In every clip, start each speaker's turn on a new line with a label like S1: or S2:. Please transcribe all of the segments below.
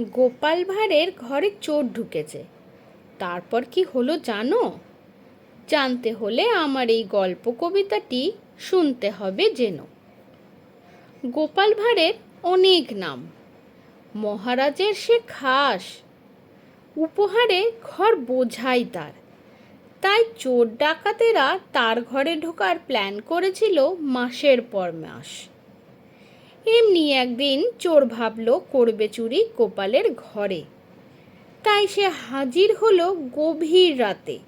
S1: গোপাল ভাঁড়ের ঘরে চোর ঢুকেছে। তারপর কি হলো জানো? জানতে হলে আমার এই গল্প কবিতাটি শুনতে হবে যেন গোপাল ভাঁড়ের অনেক নাম। মহারাজের সে খাস। উপহারে ঘর বোঝাই তার। তাই চোর ডাকাতেরা তার ঘরে ঢোকার প্ল্যান করেছিল মাসের পর মাস। এমনি একদিন চোর ভাবল করবে চুরি গোপালের ঘরে। তাই সে হাজির হলো গভীর রাতে,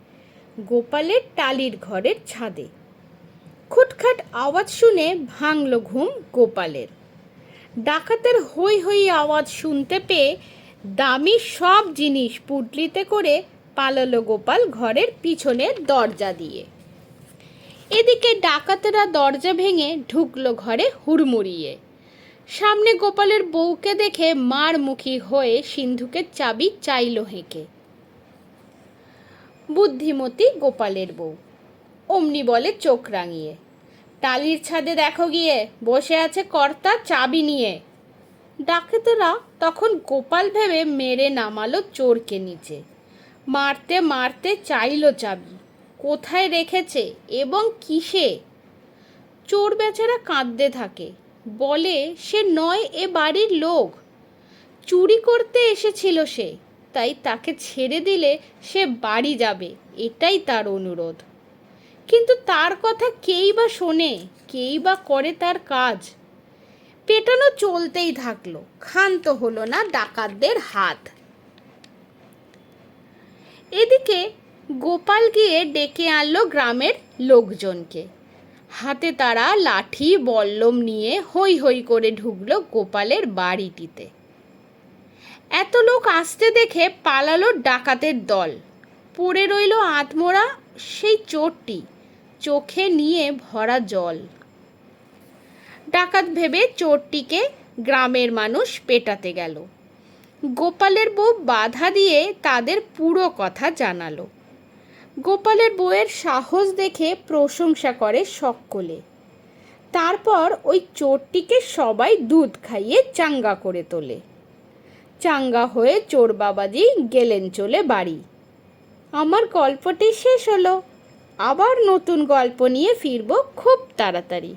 S1: গোপালের টালির ঘরের ছাদে। খুটখাট আওয়াজ শুনে ভাঙল ঘুম গোপালের। ডাকাতের হই হই আওয়াজ শুনতে পেয়ে দামি সব জিনিস পুটলিতে করে পালালো গোপাল ঘরের পিছনের দরজা দিয়ে। এদিকে ডাকাতেরা দরজা ভেঙে ঢুকলো ঘরে হুড়মুড়িয়ে। সামনে গোপালের বউকে দেখে মার মুখী হয়ে সিন্ধুকের চাবি চাইল হেঁকে। বুদ্ধিমতী গোপালের বউ। অমনি বলে চোখ রাঙিয়ে, টালির ছাদে দেখো গিয়ে, বসে আছে কর্তা চাবি নিয়ে। ডাকাতেরা তখন গোপাল ভেবে মেরে নামালো চোরকে নিচে। মারতে মারতে চাইলো চাবি, কোথায় রেখেছে এবং কিসে? চোর বেচারা কাঁদতে থাকে। বলে, সে নয় এ বাড়ির লোক। চুরি করতে এসেছিল সে, তাই তাকে ছেড়ে দিলে সে বাড়ি যাবে। এটাই তার অনুরোধ। কিন্তু তার কথা কেই বা শোনে, কেই বা করে তার কাজ। পেটানো চলতেই থাকল, ক্ষান্ত হলো না ডাকাতদের হাত। এদিকে গোপাল গিয়ে ডেকে আনলো গ্রামের লোকজনকে। হাতে তারা লাঠি, বল্লম নিয়ে হই হই করে ঢুকলো গোপালের বাড়িটিতে। এত লোক আসতে দেখে পালালো ডাকাতের দল। পড়ে রইল আত্মরা, সেই চোরটি, চোখে নিয়ে ভরা জল। ডাকাত ভেবে চোরটিকে গ্রামের মানুষ পেটাতে গেল। গোপালের বউ বাধা দিয়ে তাদের পুরো কথা জানালো। গোপালের বউয়ের সাহস দেখে প্রশংসা করে সকলে। তারপর ওই চোরটিকে সবাই দুধ খাইয়ে চাঙ্গা করে তোলে। চাঙ্গা হয়ে চোর বাবাজি গেলেন চলে বাড়ি। আমার গল্পটি শেষ হলো। আবার নতুন গল্প নিয়ে ফিরব খুব তাড়াতাড়ি।